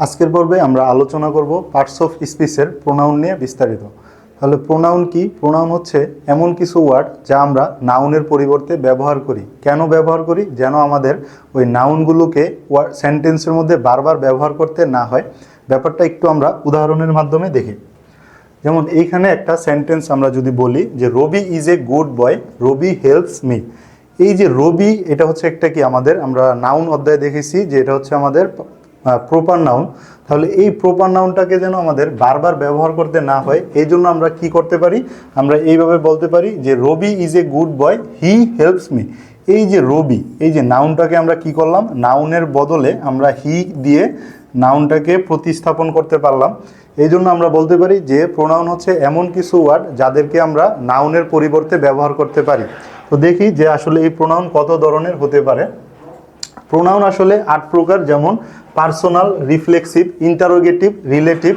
আজকের পর্বে আমরা আলোচনা করব পার্টস অফ স্পিচের প্রোনাউন নিয়ে বিস্তারিত। তাহলে প্রোনাউন কি? প্রোনাউন হচ্ছে এমন কিছু ওয়ার্ড যা আমরা নাউনের পরিবর্তে ব্যবহার করি। কেন ব্যবহার করি? যেন আমাদের ওই নাউনগুলোকে সেন্টেন্সের মধ্যে বারবার ব্যবহার করতে না হয়। ব্যাপারটা একটু আমরা উদাহরণের মাধ্যমে দেখি। যেমন এইখানে একটা সেন্টেন্স আমরা যদি বলি যে Ravi is a good boy Ravi helps me এই যে রবি এটা হচ্ছে একটা কি? আমাদের আমরা নাউন অধ্যায় দেখেছি যে এটা হচ্ছে আমাদের প্রপার নাউন তাহলে এই প্রপার নাউনটাকে যেন আমাদের বারবার ব্যবহার করতে না হয়, এই জন্য আমরা কি করতে পারি? আমরা এইভাবে বলতে পারি যে Ravi is a good boy he helps me এই যে রবি এই যে নাউনটাকে আমরা কি করলাম? নাউনের বদলে আমরা হি দিয়ে নাউনটাকে প্রতিস্থাপন করতে পারলাম। এই জন্য আমরা বলতে পারি যে প্রোনাউন হচ্ছে এমন কিছু ওয়ার্ড যাদেরকে আমরা নাউনের পরিবর্তে ব্যবহার করতে পারি। তো দেখি যে আসলে এই প্রোনাউন কত ধরনের হতে পারে। প্রোনাউন আসলে আট প্রকার, যেমন personal reflexive interrogative relative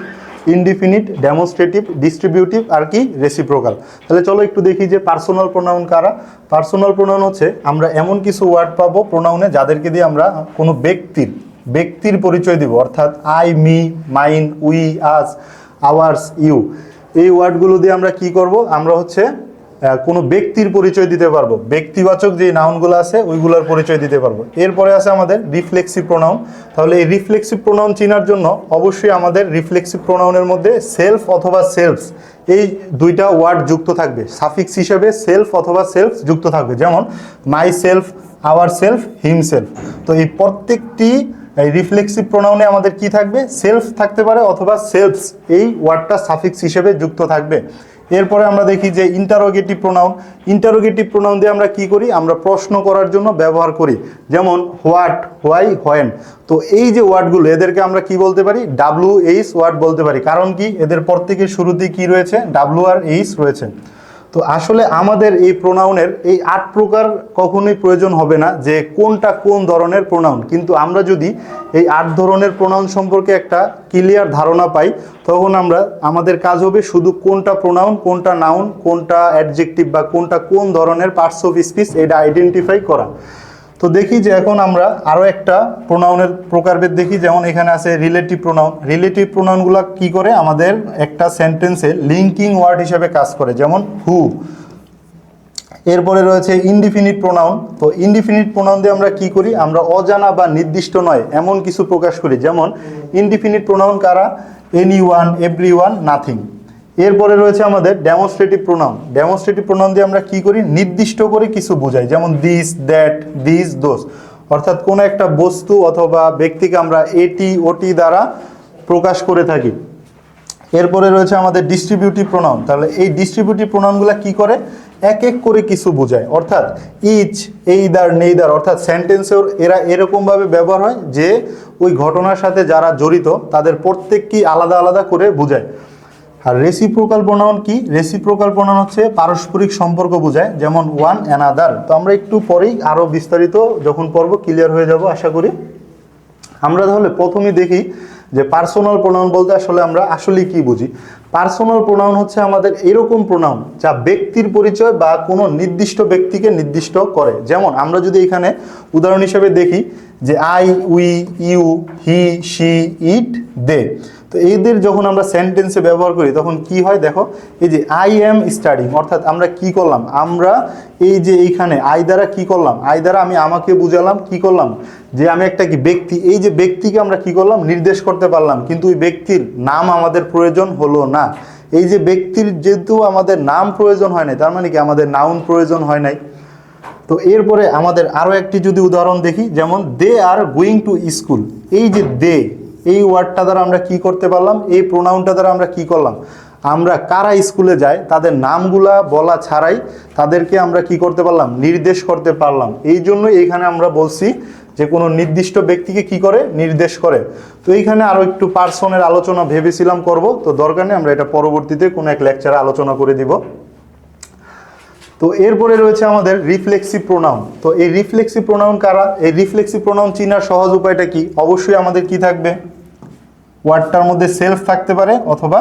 indefinite demonstrative distributive আর কি রেসিপ্রোকাল তাহলে চলো একটু দেখি যে পার্সোনাল প্রোনাউন কারা। পার্সোনাল প্রোনাউন হচ্ছে আমরা এমন কিছু ওয়ার্ড পাবো প্রোনাউনে যাদেরকে দিয়ে আমরা কোনো ব্যক্তির ব্যক্তির পরিচয় দিব। অর্থাৎ I me mine we us ours you এই ওয়ার্ডগুলো দিয়ে আমরা কি করব? আমরা হচ্ছে কোনো ব্যক্তির পরিচয় দিতে পারব। ব্যক্তিবাচক যে নাউনগুলো আছে, ওইগুলোর পরিচয় দিতে পারব। এরপরে আছে আমাদের রিফ্লেক্সিভ প্রোনাউন। তাহলে এই রিফ্লেক্সিভ প্রোনাউন চেনার জন্য অবশ্যই আমাদের রিফ্লেক্সিভ প্রোনাউনের মধ্যে সেলফ অথবা সেলফস, এই দুইটা ওয়ার্ড যুক্ত থাকবে। সাফিক্স হিসেবে সেলফ অথবা সেলফ যুক্ত থাকবে। যেমন, myself, ourself, himself. তো এই প্রত্যেকটি, এই রিফ্লেক্সিভ প্রোনাউনে আমাদের কি থাকবে? সেলফ থাকতে পারে অথবা সেলফস। এই ওয়ার্ডটা সাফিক্স হিসেবে যুক্ত থাকবে। এরপরে আমরা দেখি যে ইন্টারোগেটিভ প্রোনাউন ইন্টারোগেটিভ প্রোনাউন দিয়ে আমরা কি করি? আমরা প্রশ্ন করার জন্য ব্যবহার করি। যেমন হোয়াট হোয়াই হোয়েন তো এই যে ওয়ার্ডগুলো এদেরকে আমরা কি বলতে পারি? ডাব্লু এইচ ওয়ার্ড বলতে পারি। কারণ কি? এদের প্রত্যেকের শুরুতেই কি রয়েছে? ডাব্লু আর এইচ রয়েছে। তো আসলে আমাদের এই প্রোনাউনের এই আট প্রকার কখনোই প্রয়োজন হবে না যে কোনটা কোন ধরনের প্রোনাউন। কিন্তু আমরা যদি এই আট ধরনের প্রোনাউন সম্পর্কে একটা ক্লিয়ার ধারণা পাই, তখন আমরা, আমাদের কাজ হবে শুধু কোনটা প্রোনাউন, কোনটা নাউন, কোনটা অ্যাডজেক্টিভ বা কোনটা কোন ধরনের পার্টস অফ স্পিচ এটা আইডেন্টিফাই করা। তো দেখি যে এখন আমরা আরও একটা প্রোনাউনের প্রকারভেদ দেখি। যেমন এখানে আছে রিলেটিভ প্রোনাউন রিলেটিভ প্রোনাউনগুলো কি করে? আমাদের একটা সেন্টেন্সে লিঙ্কিং ওয়ার্ড হিসেবে কাজ করে, যেমন হু এরপরে রয়েছে ইনডিফিনিট প্রোনাউন তো ইনডিফিনিট প্রোনাউন দিয়ে আমরা কি করি? আমরা অজানা বা নির্দিষ্ট নয়, এমন কিছু প্রকাশ করি। যেমন ইনডিফিনিট প্রোনাউন কারা? Anyone everyone nothing এরপরে রয়েছে আমাদের ডেমনস্ট্রেটিভ প্রোনাউন ডেমনস্ট্রেটিভ প্রোনাউন দিয়ে আমরা কি করি? নির্দিষ্ট করে কিছু বোঝাই। যেমন দিস দ্যাট দিস দোস অর্থাৎ কোনো একটা বস্তু অথবা ব্যক্তিকে আমরা এটি, ওটি দ্বারা প্রকাশ করে থাকি। এরপরে রয়েছে আমাদের ডিস্ট্রিবিউটিভ প্রোনাউন তাহলে এই ডিস্ট্রিবিউটিভ প্রোনাউনগুলো কি করে? এক এক করে কিছু বোঝায়। অর্থাৎ ইচ এইদার নেইদার অর্থাৎ সেন্টেন্সেও এরা এরকমভাবে ব্যবহার হয় যে ওই ঘটনার সাথে যারা জড়িত, তাদের প্রত্যেককেই আলাদা আলাদা করে বোঝায়। আর রেসিপ্রোকাল প্রোনাউন কি? রেসিপ্রোকাল প্রোনাউন হচ্ছে পারস্পরিক সম্পর্ক বোঝায়, যেমন ওয়ান অ্যানাদার তো আমরা একটু পরেই আরও বিস্তারিত যখন পর্ব ক্লিয়ার হয়ে যাব, আশা করি। আমরা তাহলে প্রথমে দেখি যে পার্সোনাল প্রোনাউন বলতে আসলে আমরা আসলে কি বুঝি? পার্সোনাল প্রোনাউন হচ্ছে আমাদের এরকম প্রোনাউন যা ব্যক্তির পরিচয় বা কোনো নির্দিষ্ট ব্যক্তিকে নির্দিষ্ট করে। যেমন আমরা যদি এখানে উদাহরণ হিসেবে দেখি যে I we you he she it they তো এদের যখন আমরা সেন্টেন্সে ব্যবহার করি, তখন কি হয় দেখো, এই যে আই এম স্টাডিং অর্থাৎ আমরা কি করলাম? আমরা এই যে এইখানে আই দ্বারা কি করলাম? আই দ্বারা আমি আমাকে বুঝালাম, কি করলাম? যে আমি একটা কি ব্যক্তি, এই যে ব্যক্তিকে আমরা কি করলাম? নির্দেশ করতে পারলাম, কিন্তু ওই ব্যক্তির নাম আমাদের প্রয়োজন হলো না। এই যে ব্যক্তির যেহেতু আমাদের নাম প্রয়োজন হয় নাই, তার মানে কি আমাদের নাউন প্রয়োজন হয় নাই। তো এরপরে আমাদের আরও একটি যদি উদাহরণ দেখি, যেমন they are going to school এই যে দে এই ওয়ার্ডটা দ্বারা আমরা কি করতে পারলাম? এই প্রোনাউনটা দ্বারা আমরা কি করলাম? আমরা কারা স্কুলে যায়, তাদের নামগুলা বলা ছাড়াই তাদেরকে আমরা কি করতে পারলাম? নির্দেশ করতে পারলাম। এই জন্য এইখানে আমরা বলছি যে কোনো নির্দিষ্ট ব্যক্তিকে কি করে? নির্দেশ করে। তো এইখানে আরও একটু পার্সনের আলোচনা ভেবেছিলাম করব। তো দরকার নেই, আমরা এটা পরবর্তীতে কোনো এক লেকচারে আলোচনা করে দিব। তো এরপরে রয়েছে আমাদের রিফ্লেক্সি প্রোনাউন। তো এই রিফ্লেক্সি প্রোনাউন কারা? এই রিফ্লেক্সি প্রোনাউন চিনার সহজ উপায়টা কি? অবশ্যই আমাদের কি থাকবে? ওয়ার্ডটার মধ্যে সেলফ থাকতে পারে অথবা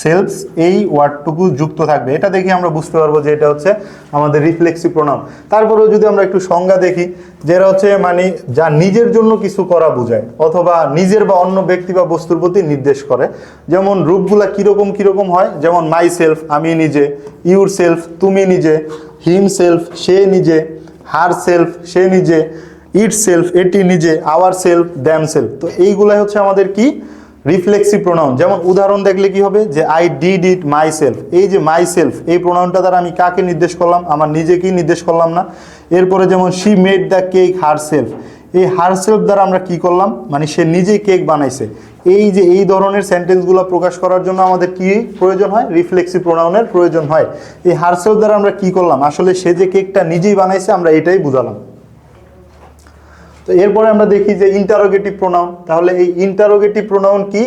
সেলফস এই ওয়ার্ডটুকু যুক্ত থাকবে। এটা দেখে আমরা বুঝতে পারব যে এটা হচ্ছে আমাদের রিফ্লেক্সিভ প্রোনাউন তারপরেও যদি আমরা একটু সংজ্ঞা দেখি যেটা হচ্ছে মানে যা নিজের জন্য কিছু করা বোঝায়, অথবা নিজের বা অন্য ব্যক্তি বা বস্তুর প্রতি নির্দেশ করে। যেমন রূপগুলা কীরকম কীরকম হয়, যেমন মাই সেলফ আমি নিজে ইউর সেলফ তুমি নিজে হিম সেলফ সে নিজে হার সেলফ সে নিজে ইট সেলফ এটি নিজে আওয়ার সেলফ দ্যাম সেলফ তো এইগুলাই হচ্ছে আমাদের কি রিফ্লেক্সিভ প্রোনাউন যেমন উদাহরণ দেখলে কি হবে? যে I did it myself এই যে মাই সেলফ এই প্রোনাউনটা দ্বারা আমি কাকে নির্দেশ করলাম? আমার নিজেকেই নির্দেশ করলাম না। এরপরে যেমন she made the cake herself এই হার সেলফ দ্বারা আমরা কি করলাম? মানে সে নিজেই কেক বানাইছে। এই যে, এই ধরনের সেন্টেন্সগুলো প্রকাশ করার জন্য আমাদের কি প্রয়োজন হয়? রিফ্লেক্সিভ প্রোনাউনের প্রয়োজন হয়। এই হার সেলফ দ্বারা আমরা কি করলাম? আসলে সে যে কেকটা নিজেই বানাইছে, আমরা এটাই বুঝালাম। তো এরপরে আমরা দেখি যে ইন্টারোগেটিভ প্রোনাউন তাহলে এই ইন্টারোগেটিভ প্রোনাউন কি?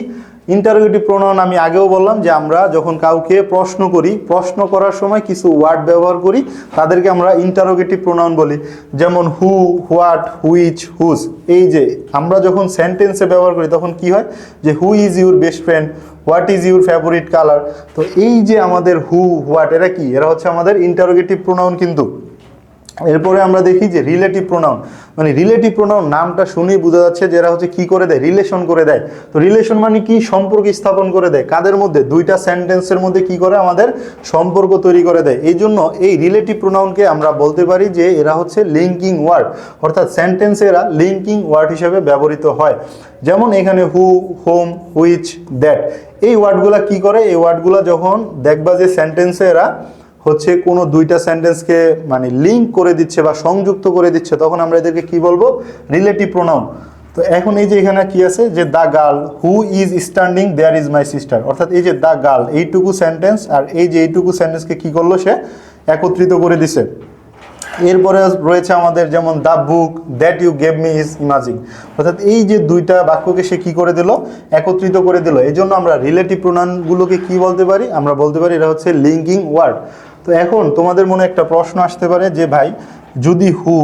ইন্টারোগেটিভ প্রোনাউন আমি আগেও বললাম যে আমরা যখন কাউকে প্রশ্ন করি, প্রশ্ন করার সময় কিছু ওয়ার্ড ব্যবহার করি, তাদেরকে আমরা ইন্টারোগেটিভ প্রোনাউন বলি। যেমন হু হোয়াট হুইচ হুজ এই যে আমরা যখন সেন্টেন্সে ব্যবহার করি, তখন কি হয়? যে who is your best friend what is your favourite colour তো এই যে আমাদের হু হোয়াট এরা কি? এরা হচ্ছে আমাদের ইন্টারোগেটিভ প্রোনাউন কিন্তু। এরপরে আমরা দেখি যে রিলেটিভ প্রোনাউন মানে রিলেটিভ প্রোনাউন নামটা শুনেই বোঝা যাচ্ছে যে এরা হচ্ছে কি করে দেয়? রিলেশন করে দেয়। তো রিলেশন মানে কি? সম্পর্ক স্থাপন করে দেয়। কাদের মধ্যে? দুইটা সেন্টেন্সের মধ্যে কি করে আমাদের সম্পর্ক তৈরি করে দেয়। এই জন্য এই রিলেটিভ প্রোনাউনকে আমরা বলতে পারি যে এরা হচ্ছে লিঙ্কিং ওয়ার্ড অর্থাৎ সেন্টেন্সে এরা লিঙ্কিং ওয়ার্ড হিসেবে ব্যবহৃত হয়। যেমন এখানে হু হোম হুইচ দ্যাট এই ওয়ার্ডগুলা কি করে? এই ওয়ার্ডগুলা যখন দেখবা যে সেন্টেন্সে এরা হচ্ছে কোনো দুইটা সেন্টেন্সকে মানে লিঙ্ক করে দিচ্ছে বা সংযুক্ত করে দিচ্ছে, তখন আমরা এদেরকে কি বলব? রিলেটিভ প্রোনাউন তো এখন এই যে এখানে কি আছে? যে the girl who is standing, there is my sister. অর্থাৎ এই যে দ্য গার্ল এইটুকু সেন্টেন্স আর এই যে এইটুকু সেন্টেন্সকে কি করল সে? একত্রিত করে দিছে। এরপরে রয়েছে আমাদের যেমন the book that you gave me is amazing অর্থাৎ এই যে দুইটা বাক্যকে সে কি করে দিল? একত্রিত করে দিল। এই জন্য আমরা রিলেটিভ প্রোনাউনগুলোকে কি বলতে পারি? আমরা বলতে পারি এটা হচ্ছে লিঙ্কিং ওয়ার্ড তো এখন তোমাদের মনে একটা প্রশ্ন আসতে পারে যে ভাই, যদি হু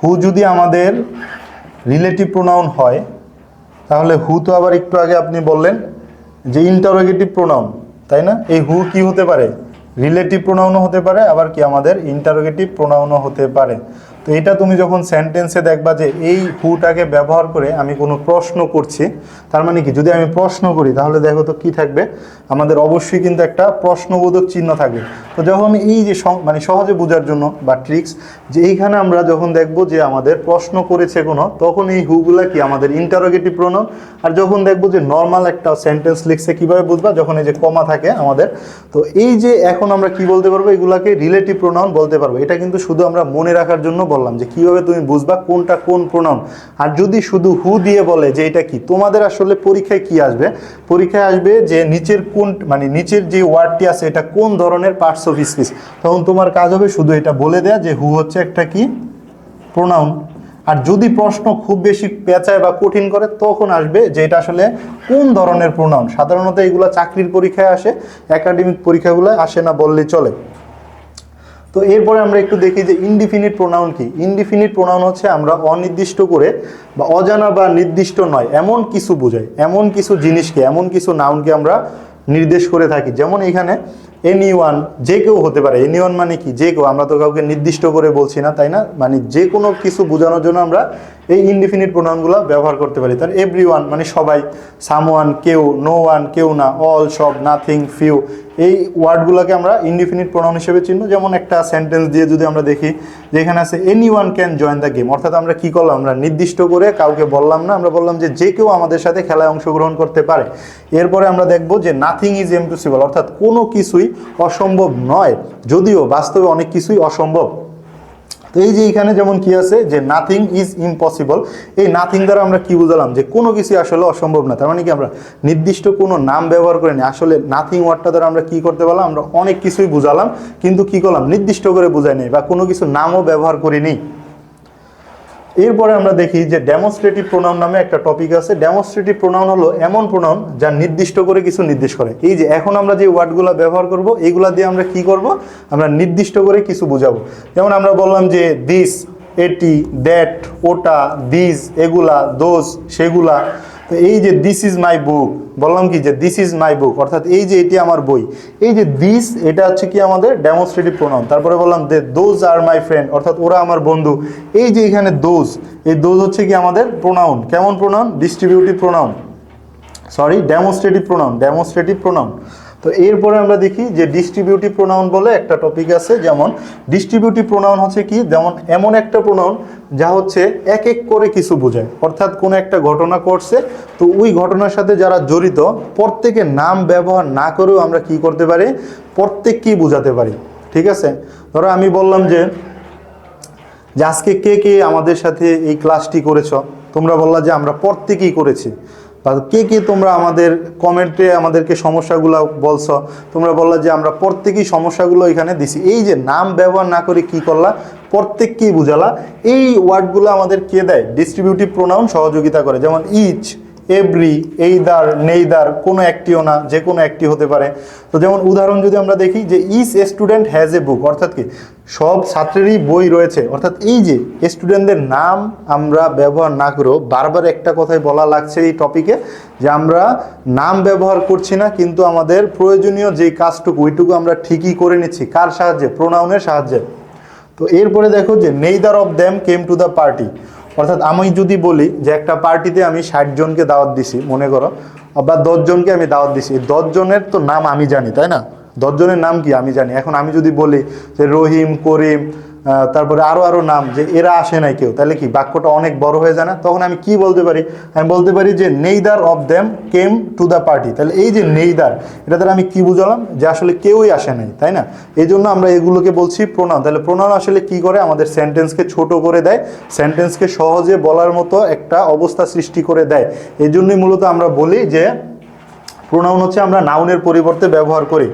হু যদি আমাদের রিলেটিভ প্রোনাউন হয়, তাহলে হু তো আবার একটু আগে আপনি বললেন যে ইন্টারোগেটিভ প্রোনাউন তাই না? এই হু কি হতে পারে? রিলেটিভ প্রোনাউনও হতে পারে, আবার কি আমাদের ইন্টারোগেটিভ প্রোনাউনও হতে পারে। তো এটা তুমি যখন সেন্টেন্সে দেখবা যে এই হুটাকে ব্যবহার করে আমি কোনো প্রশ্ন করছি, তার মানে কি? যদি আমি প্রশ্ন করি, তাহলে দেখো তো কি থাকবে? আমাদের অবশ্যই কিন্তু একটা প্রশ্নবোধক চিহ্ন থাকবে। তো যখন আমি এই যে মানে সহজে বোঝার জন্য বা ট্রিক্স যে এইখানে আমরা যখন দেখব যে আমাদের প্রশ্ন করেছে কোনো, তখন এই হুগুলা কি? আমাদের ইন্টারোগেটিভ প্রোনাউন আর যখন দেখব যে নর্মাল একটা সেন্টেন্স লিখছে, কীভাবে বুঝবা? যখন এই যে কমা থাকে আমাদের। তো এই যে এখন আমরা কি বলতে পারব? এগুলাকে রিলেটিভ প্রোনাউন বলতে পারব। এটা কিন্তু শুধু আমরা মনে রাখার জন্য বললাম যে কীভাবে তুমি বুঝবা কোনটা কোন প্রোনাউন আর যদি শুধু হু দিয়ে বলে যে এটা কি, তোমাদের আসলে পরীক্ষায় কি আসবে? পরীক্ষায় আসবে যে নিচের কোন মানে নিচের যে ওয়ার্ডটি আছে এটা কোন ধরনের পার্টস অফ স্পিচ তখন তোমার কাজ হবে শুধু এটা বলে দেয়া যে হু হচ্ছে একটা কি? প্রোনাউন আর যদি প্রশ্ন খুব বেশি পেঁচায় বা কঠিন করে, তখন আসবে যে এটা আসলে কোন ধরনের প্রোনাউন সাধারণত এগুলো চাকরির পরীক্ষায় আসে একাডেমিক পরীক্ষাগুলো আসে না বললেই চলে। তো এরপরে আমরা একটু দেখি যে ইনডিফিনিট প্রোনাউন কি? ইনডিফিনিট প্রোনাউন হচ্ছে আমরা অনির্দিষ্ট করে বা অজানা বা নির্দিষ্ট নয়, এমন কিছু বোঝাই, এমন কিছু জিনিসকে, এমন কিছু নাউনকে আমরা নির্দেশ করে থাকি। যেমন এখানে এনি ওয়ান যে কেউ হতে পারে এনি ওয়ান মানে কি? যে কেউ, আমরা তো কাউকে নির্দিষ্ট করে বলছি না, তাই না? মানে যে কোনো কিছু বোঝানোর জন্য আমরা এই ইনডিফিনিট প্রোনাউনগুলো ব্যবহার করতে পারি। তার এভরি ওয়ান মানে সবাই সামওয়ান কেউ নো ওয়ান কেউ না অল সব নাথিং ফিউ এই ওয়ার্ডগুলোকে আমরা ইনডিফিনিট প্রোনাউন হিসেবে চিহ্ন। যেমন একটা সেন্টেন্স দিয়ে যদি আমরা দেখি যে এখানে আছে anyone can join the game অর্থাৎ আমরা কী করলাম? আমরা নির্দিষ্ট করে কাউকে বললাম না। আমরা বললাম যে যে কেউ আমাদের সাথে খেলায় অংশগ্রহণ করতে পারে। এরপরে আমরা দেখব যে নাথিং ইজ ইম্পসিবল অর্থাৎ কোনো কিছুই অসম্ভব নয়। যদিও বাস্তবে অনেক কিছুই অসম্ভব। তো এই যে এখানে যেমন কি আছে, যে নাথিং ইজ ইম্পসিবল এই নাথিং দ্বারা আমরা কি বুঝালাম? যে কোনো কিছু আসলে অসম্ভব না। তার মানে কি আমরা নির্দিষ্ট কোনো নাম ব্যবহার করিনি। আসলে নাথিং ওয়ার্ডটা দ্বারা আমরা কি করতে পারলাম? আমরা অনেক কিছুই বুঝালাম, কিন্তু কি করলাম? নির্দিষ্ট করে বুঝাই নেই বা কোনো কিছু নামও ব্যবহার করিনি। এরপরে আমরা দেখি যে ডেমনস্ট্রেটিভ প্রোনাউন নামে একটা টপিক আছে। ডেমনস্ট্রেটিভ প্রোনাউন হলো এমন প্রোনাউন যা নির্দিষ্ট করে কিছু নির্দেশ করে। এই যে এখন আমরা যে ওয়ার্ডগুলো ব্যবহার করব এইগুলা দিয়ে আমরা কি করব? আমরা নির্দিষ্ট করে কিছু বোঝাবো। যেমন আমরা বললাম যে দিস এটি দ্যাট ওটা দিস এগুলা দোজ সেগুলা। তো এই যে দিস ইজ মাই বুক বললাম কি যে দিস ইজ মাই বুক অর্থাৎ এই যে এটি আমার বই, এই যে দিস এটা হচ্ছে কি আমাদের ডেমোস্ট্রেটিভ প্রোনাউন তারপরে বললাম দে দোজ আর মাই ফ্রেন্ড অর্থাৎ ওরা আমার বন্ধু, এই যে এখানে দোজ এই দোজ হচ্ছে কি আমাদের প্রোনাউন কেমন pronoun distributive pronoun sorry demonstrative pronoun demonstrative pronoun তো এরপরে আমরা দেখি যে ডিস্ট্রিবিউটিভ প্রোনাউন বলে একটা টপিক আছে, যেমন ডিস্ট্রিবিউটিভ প্রোনাউন হচ্ছে কি? যেমন এমন একটা প্রোনাউন যা হচ্ছে এক এক করে কিছু বোঝায়। অর্থাৎ কোনো একটা ঘটনা করছে, তো ওই ঘটনার সাথে যারা জড়িত প্রত্যেকের নাম ব্যবহার না করেও আমরা কি করতে পারি? প্রত্যেককেই বোঝাতে পারি। ঠিক আছে? ধরো আমি বললাম যে যে আজকে কে কে আমাদের সাথে এই ক্লাসটি করেছ? তোমরা বললা যে আমরা প্রত্যেকেই করেছি। বা কে কে তোমরা আমাদের কমেন্টে আমাদেরকে সমস্যাগুলো বলছো? তোমরা বললা যে আমরা প্রত্যেকেই সমস্যাগুলো এখানে দিছি। এই যে নাম ব্যবহার না করে কি করলা? প্রত্যেককেই বুঝালা। এই ওয়ার্ডগুলো আমাদের কে দেয়? ডিস্ট্রিবিউটিভ প্রোনাউন সহযোগিতা করে। যেমন ইচ এভরি এই এইদার, নেইদার, কোনো একটিও না, যে কোনো একটি হতে পারে। তো যেমন উদাহরণ যদি আমরা দেখি যে ইস স্টুডেন্ট হ্যাজ এ বুক অর্থাৎ কি? সব ছাত্রেরই বই রয়েছে। অর্থাৎ এই যে স্টুডেন্টদের নাম আমরা ব্যবহার না করেও বারবার একটা কথাই বলা লাগছে এই টপিকে যে আমরা নাম ব্যবহার করছি না, কিন্তু আমাদের প্রয়োজনীয় যে কাজটুকু, ওইটুকু আমরা ঠিকই করে নিচ্ছি। কার সাহায্যে? প্রোনাউনের সাহায্যে। তো এরপরে দেখো যে neither of them came to the party অর্থাৎ আমি যদি বলি যে একটা পার্টিতে আমি ষাট জনকে দাওয়াত দিছি, মনে করো, বা দশজনকে আমি দাওয়াত দিছি দশজনের তো নাম আমি জানি, তাই না? দশজনের নাম কি আমি জানি? এখন আমি যদি বলি যে রহিম, করিম তারপরে আরও আরও নাম যে এরা আসে নাই কেউ, তাহলে কি বাক্যটা অনেক বড় হয়ে যায় না? তখন আমি কি বলতে পারি? আমি বলতে পারি যে neither of them came to the party তাহলে এই যে নেইদার, এটা দ্বারা আমি কি বুঝালাম? যে আসলে কেউই আসে নাই, তাই না? এই জন্য আমরা এগুলোকে বলছি প্রোনাউন তাহলে প্রোনাউন আসলে কি করে? আমাদের সেন্টেন্সকে ছোট করে দেয় সেন্টেন্সকে সহজে বলার মতো একটা অবস্থা সৃষ্টি করে দেয়। এই জন্যই মূলত আমরা বলি যে প্রোনাউন হচ্ছে আমরা নাউনের পরিবর্তে ব্যবহার করি।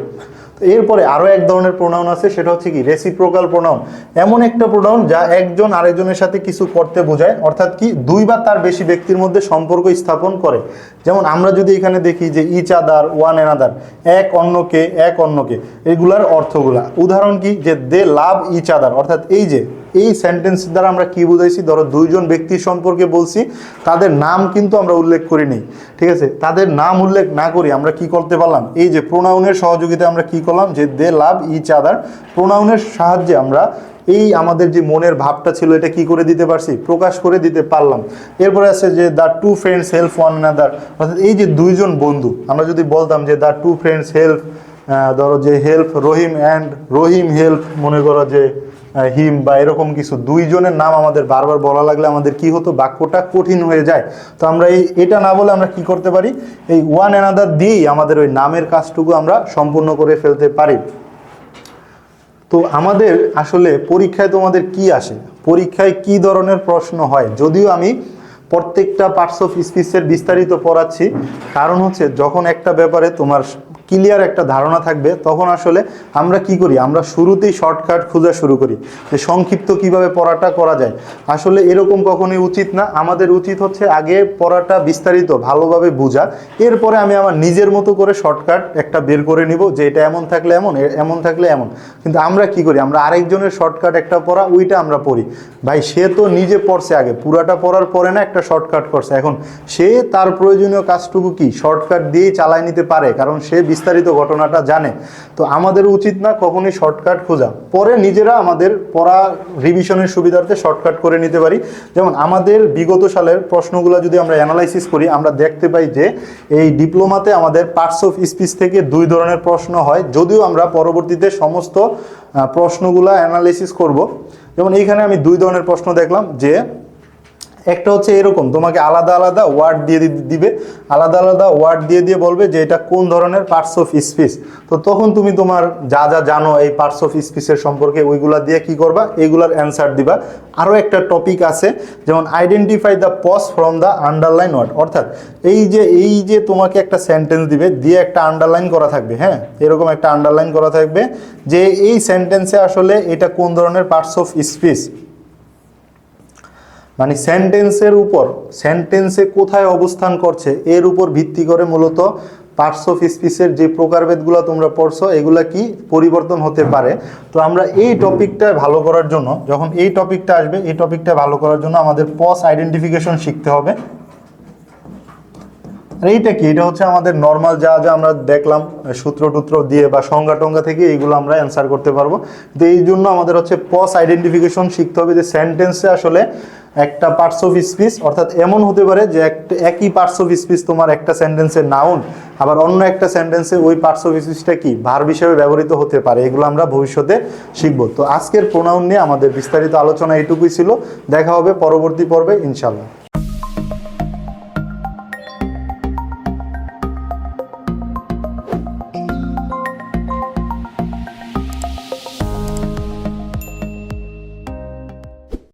এরপরে আরও এক ধরনের প্রোনাউন আছে, সেটা হচ্ছে কি? রেসিপ্রোকাল প্রোনাউন এমন একটা প্রোনাউন যা একজন আরেকজনের সাথে কিছু করতে বোঝায়, অর্থাৎ কি? দুই বা তার বেশি ব্যক্তির মধ্যে সম্পর্ক স্থাপন করে। যেমন আমরা যদি এখানে দেখি যে each other one another এক অন্যকে এক অন্যকে, এগুলার অর্থগুলা। উদাহরণ কি? যে দে লাভ ইচ আদার অর্থাৎ এই যে এই সেন্টেন্স দ্বারা আমরা কি বুঝাইছি? ধরো দুইজন ব্যক্তির সম্পর্কে বলছি, তাদের নাম কিন্তু আমরা উল্লেখ করি নেই, ঠিক আছে? তাদের নাম উল্লেখ না করি আমরা কি করতে পারলাম? এই যে প্রোনাউনের সহযোগিতা আমরা কি করলাম? যে দে লাভ ইচ আদার প্রোনাউনের সাহায্যে আমরা এই আমাদের যে মনের ভাবটা ছিল, এটা কি করে দিতে পারছি? প্রকাশ করে দিতে পারলাম। এরপরে আছে যে the two friends help one another অর্থাৎ এই যে দুইজন বন্ধু, আমরা যদি বলতাম যে দ্য টু ফ্রেন্ডস হেল্প ধরো যে help Rahim and Rahim help মনে করো যে হিম বা এরকম কিছু। দুইজনের নাম আমাদের বারবার বলা লাগলে আমাদের কি হতো? বাক্যটা কঠিন হয়ে যায়। তো আমরা এই এটা না বলে আমরা কি করতে পারি? এই ওয়ান অ্যানাদার দিয়েই আমাদের ওই নামের কাজটুকু আমরা সম্পূর্ণ করে ফেলতে পারি। তো আমাদের আসলে পরীক্ষায় তোমাদের কি আসে? পরীক্ষায় কি ধরনের প্রশ্ন হয়? যদিও আমি প্রত্যেকটা পার্টস অফ স্পিচের বিস্তারিত পড়াচ্ছি। কারণ হচ্ছে, যখন একটা ব্যাপারে তোমার ক্লিয়ার একটা ধারণা থাকবে, তখন আসলে আমরা কি করি? আমরা শুরুতেই শর্টকাট খোঁজা শুরু করি যে সংক্ষিপ্ত কীভাবে পড়াটা করা যায়। আসলে এরকম কখনোই উচিত না। আমাদের উচিত হচ্ছে আগে পড়াটা বিস্তারিত, ভালোভাবে বোঝা। এরপরে আমি আমার নিজের মতো করে শর্টকাট একটা বের করে নিব যে এটা এমন থাকলে এমন এমন থাকলে এমন। কিন্তু আমরা কি করি? আমরা আরেকজনের শর্টকাট একটা পড়া, ওইটা আমরা পড়ি। ভাই, সে তো নিজে পড়ছে আগে। পুরাটা পড়ার পরে না একটা শর্টকাট করছে। এখন সে তার প্রয়োজনীয় কাজটুকু কি? শর্টকাট দিয়েই চালায় নিতে পারে। কারণ সে বিস্তারিত ঘটনাটা জানে। তো আমাদের উচিত না কখনোই শর্টকাট খোঁজা। পরে নিজেরা আমাদের পড়া রিভিশনের সুবিধার্থে শর্টকাট করে নিতে পারি। যেমন আমাদের বিগত সালের প্রশ্নগুলো যদি আমরা অ্যানালাইসিস করি, আমরা দেখতে পাই যে এই ডিপ্লোমাতে আমাদের পার্টস অফ স্পিচ থেকে দুই ধরনের প্রশ্ন হয়। যদিও আমরা পরবর্তীতে সমস্ত প্রশ্নগুলা অ্যানালাইসিস করব। যেমন এইখানে আমি দুই ধরনের প্রশ্ন দেখলাম যে একটা হচ্ছে এরকম, তোমাকে আলাদা আলাদা ওয়ার্ড দিয়ে দিবে, আলাদা আলাদা ওয়ার্ড দিয়ে দিয়ে বলবে যে এটা কোন ধরনের পার্টস অফ স্পিচ তো তখন তুমি তোমার যা যা জানো এই পার্টস অফ স্পিচের সম্পর্কে ওইগুলা দিয়ে কি করবা, এগুলার অ্যান্সার দিবা। আরও একটা টপিক আছে, যেমন identify the pause from the underline word অর্থাৎ এই যে এই যে তোমাকে একটা সেন্টেন্স দিবে, দিয়ে একটা আন্ডারলাইন করা থাকবে হ্যাঁ? এরকম একটা আন্ডারলাইন করা থাকবে যে এই সেন্টেন্সে আসলে এটা কোন ধরনের পার্টস অফ স্পিচ মানে সেন্টেন্সের উপর সেন্টেন্সে কোথায় অবস্থান করছে, এর উপর ভিত্তি করে মূলত পার্টস অফ স্পিচের যে প্রকারভেদগুলো তোমরা পড়ছো, এগুলা কি পরিবর্তন হতে পারে। তো আমরা এই টপিকটা ভালো করার জন্য, যখন এই টপিকটা আসবে, এই টপিকটা ভালো করার জন্য আমাদের পস আইডেন্টিফিকেশন শিখতে হবে। আর এইটা কি? এটা হচ্ছে আমাদের নর্মাল যা যা আমরা দেখলাম সূত্র টুত্র দিয়ে বা সংজ্ঞা টঙ্গা থেকে এইগুলো আমরা অ্যান্সার করতে পারব। তো এই জন্য আমাদের হচ্ছে পস আইডেন্টিফিকেশন শিখতে হবে যে সেন্টেন্সে আসলে একটা পার্টস অফ স্পিচ অর্থাৎ এমন হতে পারে যে একটা একই পার্টস অফ স্পিচ তোমার একটা সেন্টেন্সে নাউন আবার অন্য একটা সেন্টেন্সে ওই পার্টস অফ স্পিচটা কি? ভার্ব হিসেবে ব্যবহৃত হতে পারে। এগুলো আমরা ভবিষ্যতে শিখব। তো আজকের প্রোনাউন নিয়ে আমাদের বিস্তারিত আলোচনা এটুকুই ছিল। দেখা হবে পরবর্তী পর্বে ইনশাল্লাহ